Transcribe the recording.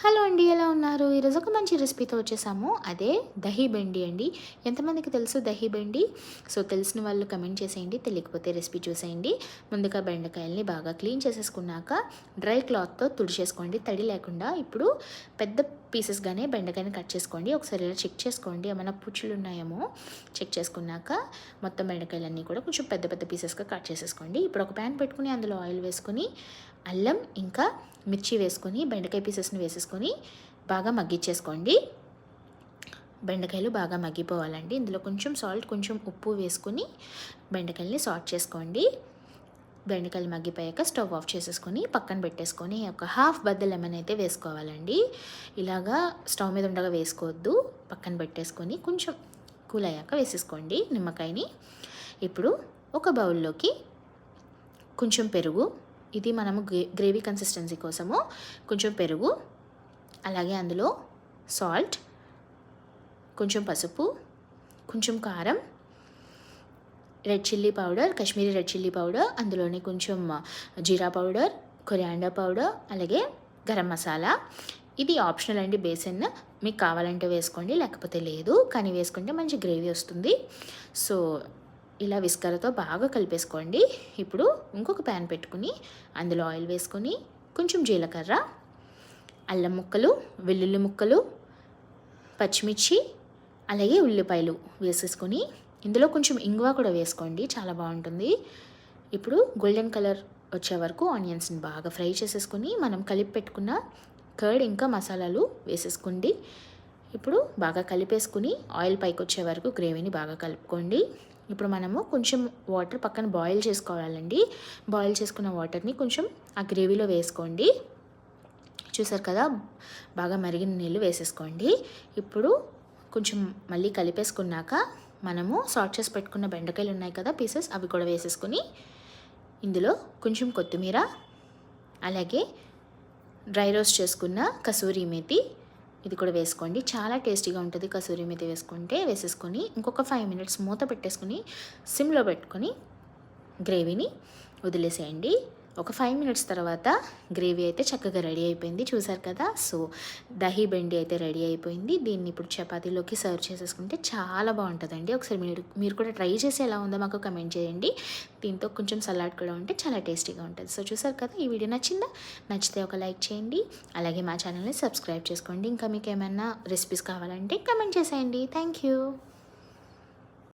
Hello అండి ఎలా ఉన్నారు? ఈరోజు ఒక మంచి రెసిపీతో వచ్చేసాము. అదే దహీ బెండి అండి. ఎంతమందికి తెలుసు దహీ బెండి? సో తెలిసిన వాళ్ళు కమెంట్ చేసేయండి తెలియకపోతే రెసిపీ చూసేయండి. ముందుగా బెండకాయల్ని బాగా క్లీన్ చేసేసుకున్నాక డ్రై క్లాత్తో తుడిచేసుకోండి. తడి లేకుండా ఇప్పుడు పెద్ద పీసెస్గానే బెండకాయని కట్ చేసుకోండి. ఒకసారి ఇలా చెక్ చేసుకోండి. ఏమైనా పుచ్చులు ఉన్నాయేమో చెక్ చేసుకున్నాక మొత్తం బెండకాయలన్నీ కూడా కొంచెం పెద్ద పెద్ద పీసెస్గా కట్ చేసేసుకోండి. ఇప్పుడు ఒక ప్యాన్ పెట్టుకుని అందులో ఆయిల్ వేసుకుని అల్లం ఇంకా మిర్చి వేసుకొని బెండకాయ పీసెస్ని వేసేసుకొని బాగా మగ్గిచ్చేసుకోండి. బెండకాయలు బాగా మగ్గిపోవాలండి. ఇందులో కొంచెం సాల్ట్ కొంచెం ఉప్పు వేసుకొని బెండకాయల్ని సాల్ట్ చేసుకోండి. బెండకాయలు మగ్గిపోయాక స్టవ్ ఆఫ్ చేసేసుకొని పక్కన పెట్టేసుకొని ఒక హాఫ్ బద్ద లెమన్ అయితే వేసుకోవాలండి. ఇలాగా స్టవ్ మీద ఉండగా వేసుకోవద్దు. పక్కన పెట్టేసుకొని కొంచెం కూల్ అయ్యాక వేసేసుకోండి నిమ్మకాయని. ఇప్పుడు ఒక బౌల్లోకి కొంచెం పెరుగు ఇది మనము గ్రేవీ కన్సిస్టెన్సీ కోసము. కొంచెం పెరుగు అలాగే అందులో సాల్ట్ కొంచెం పసుపు కొంచెం కారం red chilli powder Kashmiri red chilli powder అందులోనే కొంచెం జీరా పౌడర్ కొరియాండర్ పౌడర్ అలాగే గరం మసాలా ఇది ఆప్షనల్ అండి బేసిన్. మీకు కావాలంటే వేసుకోండి లేకపోతే లేదు. కానీ వేసుకుంటే మంచి గ్రేవీ వస్తుంది. సో ఇలా విస్కరతో బాగా కలిపేసుకోండి. ఇప్పుడు ఇంకొక ప్యాన్ పెట్టుకుని అందులో ఆయిల్ వేసుకొని కొంచెం జీలకర్ర అల్లం ముక్కలు వెల్లుల్లి ముక్కలు పచ్చిమిర్చి అలాగే ఉల్లిపాయలు వేసేసుకొని ఇందులో కొంచెం ఇంగువ కూడా వేసుకోండి. చాలా బాగుంటుంది. ఇప్పుడు గోల్డెన్ కలర్ వచ్చే వరకు ఆనియన్స్ని బాగా ఫ్రై చేసేసుకొని మనం కలిపి పెట్టుకున్న కర్డ్ ఇంకా మసాలాలు వేసేసుకోండి. ఇప్పుడు బాగా కలిపేసుకుని ఆయిల్ పైకి వచ్చే వరకు గ్రేవీని బాగా కలుపుకోండి. ఇప్పుడు మనము కొంచెం వాటర్ పక్కన బాయిల్ చేసుకోవాలండి. బాయిల్ చేసుకున్న వాటర్ని కొంచెం ఆ గ్రేవీలో వేసుకోండి. చూసారు కదా? బాగా మరిగిన నీళ్ళు వేసేసుకోండి. ఇప్పుడు కొంచెం మళ్ళీ కలిపేసుకున్నాక మనము సాల్ట్ చేసి పెట్టుకున్న బెండకాయలు ఉన్నాయి కదా పీసెస్ అవి కూడా వేసేసుకుని ఇందులో కొంచెం కొత్తిమీర అలాగే డ్రై రోస్ట్ చేసుకున్న కసూరి మేతి ఇది కూడా వేసుకోండి. చాలా టేస్టీగా ఉంటుంది కసూరి మీద వేసుకుంటే. వేసేసుకొని ఇంకొక ఫైవ్ మినిట్స్ మూత పెట్టేసుకొని సిమ్లో పెట్టుకొని గ్రేవీని వదిలేసేయండి. ఒక ఫైవ్ మినిట్స్ తర్వాత గ్రేవీ అయితే చక్కగా రెడీ అయిపోయింది. చూసారు కదా? సో దహీ బెండి అయితే రెడీ అయిపోయింది. దీన్ని ఇప్పుడు చపాతీలోకి సర్వ్ చేసేసుకుంటే చాలా బాగుంటుందండి. ఒకసారి మీరు మీరు కూడా ట్రై చేసి ఎలా ఉందో మాకు కమెంట్ చేయండి. దీంతో కొంచెం సలాడ్ కూడా ఉంటే చాలా టేస్టీగా ఉంటుంది. సో చూసారు కదా? ఈ వీడియో నచ్చిందా? నచ్చితే ఒక లైక్ చేయండి. అలాగే మా ఛానల్ని సబ్స్క్రైబ్ చేసుకోండి. ఇంకా మీకు ఏమైనా రెసిపీస్ కావాలంటే కమెంట్ చేసేయండి. Thank you